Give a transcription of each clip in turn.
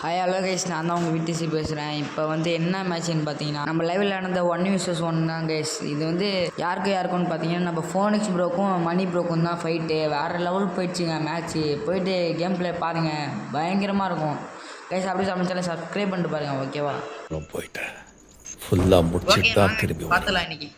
Hi hello guys நான் தான் உங்கள் விடிசி பேசுகிறேன் இப்போ வந்து என்ன மேட்ச்னு பார்த்தீங்கன்னா நம்ம லைவில் நடந்த ஒன் விசஸ் ஒன் தான் கைஸ் இது வந்து யாருக்கு யாருக்கும்னு பார்த்தீங்கன்னா நம்ம ஃபோனிக்ஸ் ப்ரோக்கும் மணி ப்ரோக்கும் தான் ஃபைட்டு வேறு லெவல் போயிடுச்சுங்க மேட்ச்சு போயிட்டு கேம் ப்ளே பாருங்கள் பயங்கரமாக இருக்கும். கைஸ் அப்படியே சமைச்சாலும் சப்ஸ்கிரைப் பண்ணிட்டு பாருங்கள் ஓகேவா போயிட்டேன். ஃபுல்லாக முடிச்சுட்டு தான் திரும்பி வருவேன். பார்த்துலாம் இன்னைக்கு.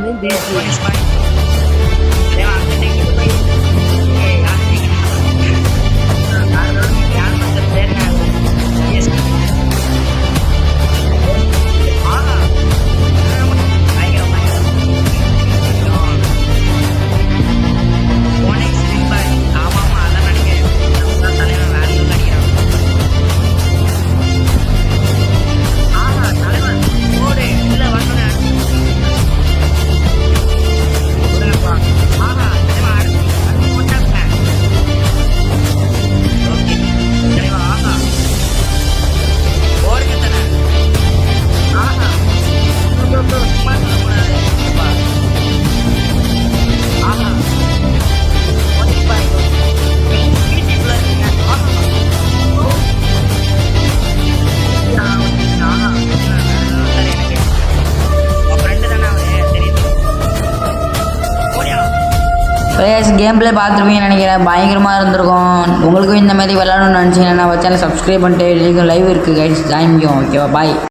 Mendes. ப்ளேயர்ஸ் கேம் பிளே பார்த்துருப்பீங்கன்னு நினைக்கிறேன். பயங்கரமாக இருந்திருக்கும். உங்களுக்கும் இந்த மாதிரி விளாடணும்னு நினச்சிங்கன்னா சேனல் சப்ஸ்கிரைப் பண்ணிட்டு லைவ் இருக்குது கைஸ் ஜாயின் ஓகேவா பாய்